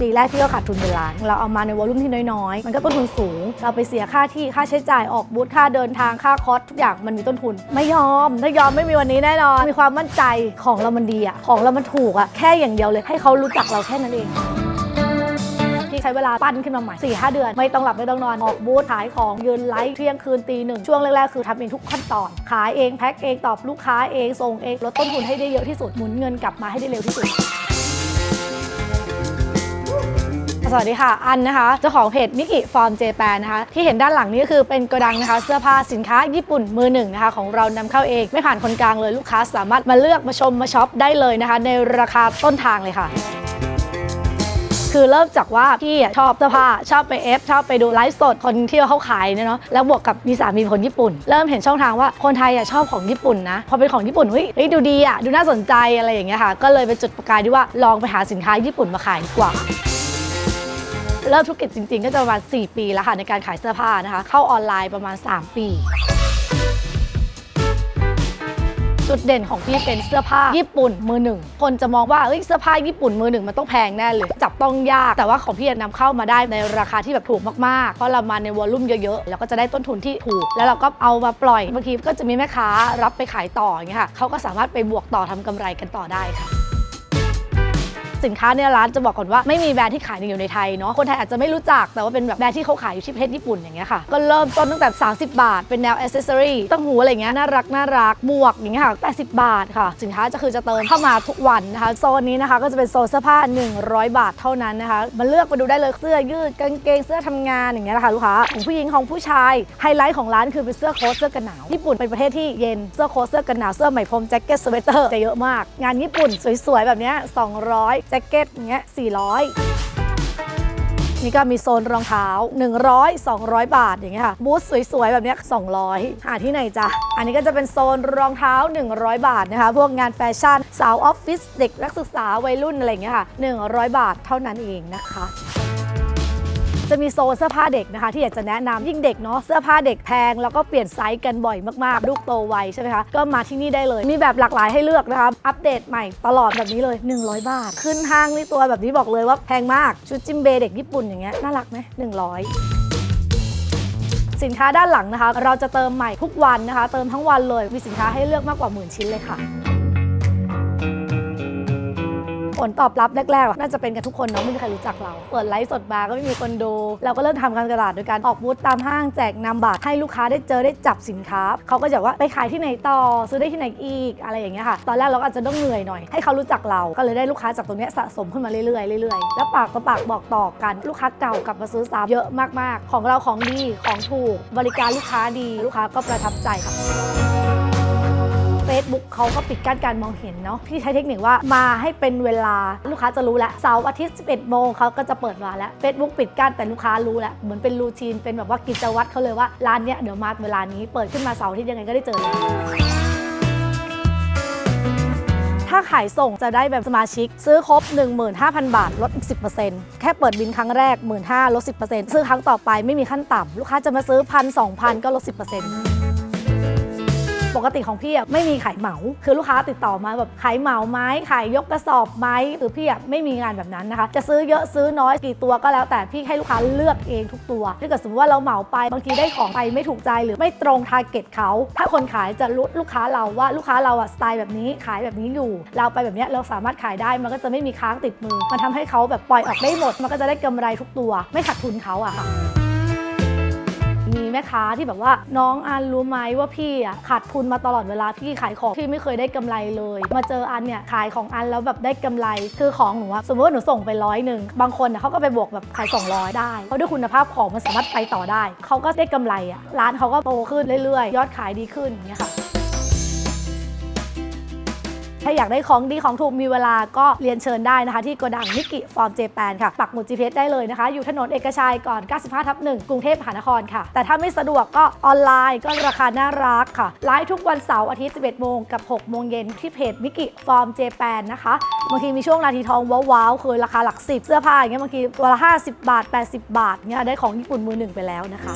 ปีแรกที่เราขาดทุนเป็นล้านเราเอามาในวอลลุ่มที่น้อยๆ มันก็ต้นทุนสูง เราไปเสียค่าที่ค่าใช้จ่ายออกบูธค่าเดินทางค่าคอสทุกอย่างมันมีต้นทุน ไม่ยอมถ้ายอมไม่มีวันนี้แน่นอน มีความมั่นใจของเรามันดีอะของเรามันถูกอะแค่อย่างเดียวเลยให้เขารู้จักเราแค่นั้นเองที่ใช้เวลาปั้นขึ้นมาใหม่4ีหเดือน ไม่ต้องหลับไม่ต้องนอน ออกบูธขายของยืนไลฟ์เที่ยงคืนตีหนึ่งช่วงแรก ๆ คือทำเองทุกขั้นตอน ขายเองแพ็คเองตอบลูกค้าเองส่งเองลดต้นทุนให้ได้เยอะที่สุดหมุนเงินกลับมาให้ได้เร็วที่สุด สวัสดีค่ะ อันนะคะ เจ้าของเพจมิกิฟอร์มเจแปนนะคะ ที่เห็นด้านหลังนี้ก็คือเป็นโกดังนะคะ เสื้อผ้าสินค้าญี่ปุ่นมือหนึ่งนะคะ ของเรานำเข้าเอง ไม่ผ่านคนกลางเลยลูกค้าสามารถมาเลือกมาชมมาช็อปได้เลยนะคะ ในราคาต้นทางเลยค่ะคือเริ่มจากว่าพี่ชอบเสื้อผ้าชอบไปเอฟชอบไปดูไลฟ์สดคนที่เขาขายเนาะแล้วบวกกับมีสามีเป็นคนญี่ปุ่น เริ่มเห็นช่องทางว่าคนไทยอะชอบของญี่ปุ่นนะพอเป็นของญี่ปุ่นเฮ้ยดูดีอะดูน่าสนใจอะไรอย่างเงี้ยค่ะ ก็เลยเป็นจุดประกายที่ว่าลองไปหาสินค้าญี่ปุ่นมาขายดีกว่า เริ่มธุรกิจจริงๆ ก็จะประมาณ 4 ปีแล้วค่ะในการขายเสื้อผ้านะคะ เข้าออนไลน์ประมาณ 3 ปี จุดเด่นของพี่เป็นเสื้อผ้าญี่ปุ่นมือหนึ่ง คนจะมองว่าเอ้ยเสื้อผ้าญี่ปุ่นมือหนึ่งมันต้องแพงแน่เลย จับต้องยาก แต่ว่าของพี่นำเข้ามาได้ในราคาที่แบบถูกมากๆ เพราะเรามาในวอลลุ่มเยอะๆ แล้วก็จะได้ต้นทุนที่ถูก แล้วเราก็เอามาปล่อย บางทีก็จะมีแม่ค้ารับไปขายต่ออย่างเงี้ยค่ะเขาก็สามารถไปบวกต่อทำกำไรกันต่อได้ค่ะ สินค้าเนี่ยร้านจะบอกก่อนว่าไม่มีแบรนด์ที่ขายอยู่ในไทยเนาะคนไทยอาจจะไม่รู้จักแต่ว่าเป็นแบบแบรนด์ที่เขาขายอยู่ที่ประเทศญี่ปุ่นอย่างเงี้ยค่ะก็เริ่มต้นตั้งแต่ 30 บาท เป็นแนวอ c เซสซอรี่ตั้งหูอะไรเงี้ยน่ารักน่ารักหมวกอย่างเงี้ยค่ะ80 บาทค่ะ สินค้าจะคือจะเติมเข้ามาทุกวันนะคะโซนนี้นะคะก็จะเป็นโซนเสื้อผ้า 100 บาทเท่านั้นนะคะมาเลือกมาดูได้เลยเสื้อยืดกางเกงเสื้อทำงานอย่างเงี้ยนะคะลูกค้าของผู้หญิงของผู้ชายไฮไลท์ของร้านคือเป็นเสื้อโค้ทเสื้อกันหนาวญี่ปุ่นเป็นประเทศที่เย็นเสื้อโค้ทเสื้อกันหนาวเสื้อไหมพรมแจ็คเก็ตสเวตเตอร์จะเยอะมาก งานญี่ปุ่นสวยๆแบบเนี้ย200แจ็คเก็ตอย่างเงี้ย400 นี่ก็มีโซนรองเท้า 100 200 บาทอย่างเงี้ยค่ะ บูธสวยๆ แบบเนี้ย200 หาที่ไหนจ้ะ อันนี้ก็จะเป็นโซนรองเท้า 100 บาทนะคะ พวกงานแฟชั่น สาวออฟฟิศ เด็กนักศึกษาวัยรุ่นอะไรเงี้ยค่ะ 100 บาทเท่านั้นเองนะคะ จะมีโซนเสื้อผ้าเด็กนะคะ ที่อยากจะแนะนำยิ่งเด็กเนาะเสื้อผ้าเด็กแพงแล้วก็เปลี่ยนไซส์กันบ่อยมากๆ ลูกโตไวใช่ไหมคะ ก็มาที่นี่ได้เลย มีแบบหลากหลายให้เลือกนะคะ อัปเดตใหม่ตลอดแบบนี้เลย 100 บาท ขึ้นห้างนี่ตัวแบบนี้บอกเลยว่าแพงมากชุดจิมเบเด็กญี่ปุ่นอย่างเงี้ยน่ารักไหม100สินค้าด้านหลังนะคะ เราจะเติมใหม่ทุกวันนะคะ เติมทั้งวันเลย มีสินค้าให้เลือกมากกว่าหมื่นชิ้นเลยค่ะ ผลตอบรับแรกๆน่าจะเป็นกันทุกคนเนาะไม่มีใครรู้จักเราเปิดไลฟ์สดมาก็ไม่มีคนดูเราก็เริ่มทำการตลาดโดยการออกบูธตามห้างแจกนำบัตรให้ลูกค้าได้เจอได้จับสินค้าเขาก็จะว่าไปขายที่ไหนต่อซื้อได้ที่ไหนอีกอะไรอย่างเงี้ยค่ะ ตอนแรกเราก็อาจจะต้องเหนื่อยหน่อยให้เขารู้จักเราก็เลยได้ลูกค้าจากตรงเนี้ยสะสมขึ้นมาเรื่อยๆเรื่อยๆแล้วปากต่อปากบอกต่อกันลูกค้าเก่ากลับมาซื้อซ้ำเยอะมากๆ ของเราของดีของถูกบริการลูกค้าดีลูกค้าก็ประทับใจค่ะ Facebook เขาก็ปิดกั้นการมองเห็นเนาะพี่ใช้เทคนิคว่ามาให้เป็นเวลาลูกค้าจะรู้แล้วเสาร์อาทิตย์ 11 โมงเขาก็จะเปิดมานแล้ว Facebook ปิดกั้นแต่ลูกค้ารู้แล้วเหมือนเป็นรูทีนเป็นแบบว่ากิจวัตรเขาเลยว่าร้านเนี้ยเดี๋ยวมาเวลานี้เปิดขึ้นมาเสาร์อาทิตย์ยังไงก็ได้เจอเลยถ้าขายส่งจะได้แบบสมาชิก ซื้อครบ 15,000 บาท ลดอีก 10%แค่เปิดบินครั้งแรก 15,000ลด 10%ซื้อครั้งต่อไปไม่มีขั้นต่ำลูกค้าจะมาซื้อพันสองพันก็ลด 10% กติของพี่อะไม่มีขายเหมา คือลูกค้าติดต่อมาแบบขายเหมาไหมขายยกกระสอบไหมคือพี่อะไม่มีงานแบบนั้นนะคะ จะซื้อเยอะซื้อน้อยกี่ตัวก็แล้ว แต่พี่ให้ลูกค้าเลือกเองทุกตัวถ้าเกิดสมมติว่าเราเหมาไปบางทีได้ของไปไม่ถูกใจหรือไม่ตรงทาร์เก็ตเขา ถ้าคนขายจะรู้ลูกค้าเราว่าลูกค้าเราอะสไตล์แบบนี้ขายแบบนี้อยู่ เราไปแบบนี้เราสามารถขายได้มันก็จะไม่มีค้างติดมือ มันทำให้เขาแบบปล่อยออกได้หมด มันก็จะได้กำไรทุกตัว ไม่ขาดทุนเขาอะค่ะ มีแม่ค้าที่แบบว่าน้องอันรู้ไหมว่าพี่อะขาดทุนมาตลอดเวลาพี่ขายของพี่ไม่เคยได้กำไรเลย มาเจออันเนี่ยขายของอันแล้วแบบได้กำไรคือของหนูอะสมมติว่าหนูส่งไปร้อยหนึ่งบางคนอะเขาก็ไปบวกแบบขาย 200 ได้เพราะด้วยคุณภาพของมันสามารถไปต่อได้เขาก็ได้กำไรอะร้านเขาก็โตขึ้นเรื่อยๆ ยอดขายดีขึ้นอย่างเงี้ยค่ะ ถ้าอยากได้ของดีของถูกมีเวลาก็เรียนเชิญได้นะคะ ที่โกดังนิกิฟอร์มเจแปนค่ะปักหมุด GPS ได้เลยนะคะ อยู่ถนนเอกชัยก่อน 95ทับ1กรุงเทพมหานครค่ะ แต่ถ้าไม่สะดวกก็ออนไลน์ก็ราคาน่ารักค่ะไลฟ์ทุกวันเสาร์อาทิตย์ 11 โมงกับ 6 โมงเย็นที่เพจมิกิฟอร์มเจแปนนะคะบางทีมีช่วงนาทีทองว้าวๆคือราคาหลัก10เสื้อผ้าอย่างเงี้ยบางทีตัวละ50 บาท 80 บาทเนี่ยได้ของญี่ปุ่นมือหนึ่งไปแล้วนะคะ